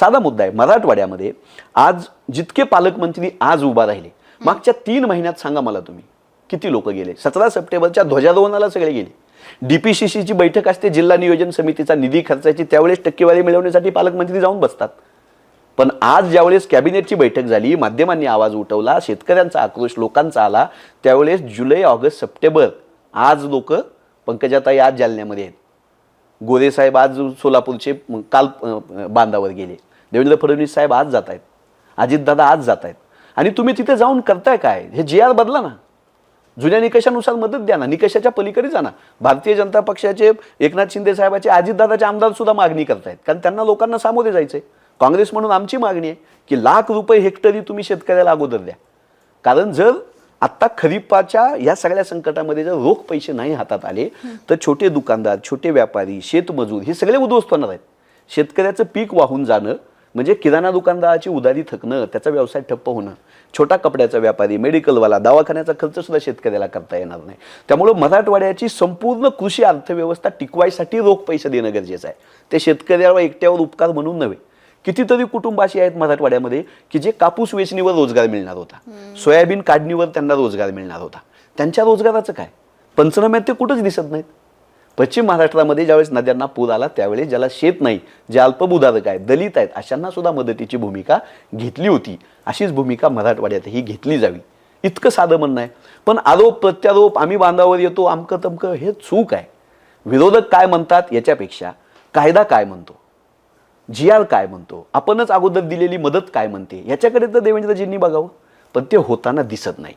साधा मुद्दा आहे. मराठवाड्यामध्ये आज जितके पालकमंत्री आज उभा राहिले मागच्या तीन महिन्यात सांगा मला तुम्ही किती लोक गेले? सतरा सप्टेंबरच्या ध्वजारोहणाला सगळे गेले. डीपीसीसीची बैठक असते जिल्हा नियोजन समितीचा निधी खर्चाची त्यावेळेस टक्केवारी मिळवण्यासाठी पालकमंत्री जाऊन बसतात. पण आज ज्यावेळेस कॅबिनेटची बैठक झाली माध्यमांनी आवाज उठवला शेतकऱ्यांचा आक्रोश लोकांचा आला त्यावेळेस जुलै ऑगस्ट सप्टेंबर आज लोक पंकजाताई आज जालन्यामध्ये आहेत. गोरेसाहेब आज सोलापूरचे काल बांधावर गेले. देवेंद्र फडणवीस साहेब आज जात आहेत अजितदादा आज जात आहेत आणि तुम्ही तिथे जाऊन करताय काय? हे जी आर बदला ना. जुन्या निकषानुसार मदत द्या ना. निकषाच्या पलीकडे जा ना. भारतीय जनता पक्षाचे एकनाथ शिंदे साहेबाचे अजितदादाचे आमदार सुद्धा मागणी करतायत. कारण त्यांना लोकांना सामोरे जायचंय. काँग्रेस म्हणून आमची मागणी आहे की लाख रुपये हेक्टरी तुम्ही शेतकऱ्याला अगोदर द्या. कारण जर आत्ता खरीपाच्या या सगळ्या संकटामध्ये जर रोख पैसे नाही हातात आले तर छोटे दुकानदार छोटे व्यापारी शेतमजूर हे सगळे उद्ध्वस्त होणार आहेत. शेतकऱ्याचं पीक वाहून जाणं म्हणजे किराणा दुकानदाराची उधारी थकणं त्याचा व्यवसाय ठप्प होणं छोटा कपड्याचा व्यापारी मेडिकलवाला दवाखान्याचा खर्च सुद्धा शेतकऱ्याला करता येणार नाही. त्यामुळं मराठवाड्याची संपूर्ण कृषी अर्थव्यवस्था टिकवायसाठी रोख पैसे देणं गरजेचं आहे. ते शेतकऱ्यावर एकट्यावर उपकार म्हणून नव्हे. कितीतरी कुटुंब अशी आहेत मराठवाड्यामध्ये की जे कापूस वेचणीवर रोजगार मिळणार होता. सोयाबीन काढणीवर त्यांना रोजगार मिळणार होता. त्यांच्या रोजगाराचं काय? पंचनाम्यात ते कुठंच दिसत नाहीत. पश्चिम महाराष्ट्रामध्ये ज्यावेळेस नद्यांना पूर आला त्यावेळेस ज्याला शेत नाही जे अल्पभूधारक आहेत दलित आहेत अशांना सुद्धा मदतीची भूमिका घेतली होती. अशीच भूमिका मराठवाड्यातही घेतली जावी. इतकं साधं म्हणणं आहे. पण आरोप प्रत्यारोप आम्ही बांधावर येतो आमकं तमकं हे चूक आहे. विरोधक काय म्हणतात याच्यापेक्षा कायदा काय म्हणतो? जी आर काय म्हणतो? आपणच अगोदर दिलेली मदत काय म्हणते? याच्याकडे तर देवेंद्रजींनी बघावं. पण ते होताना दिसत नाही.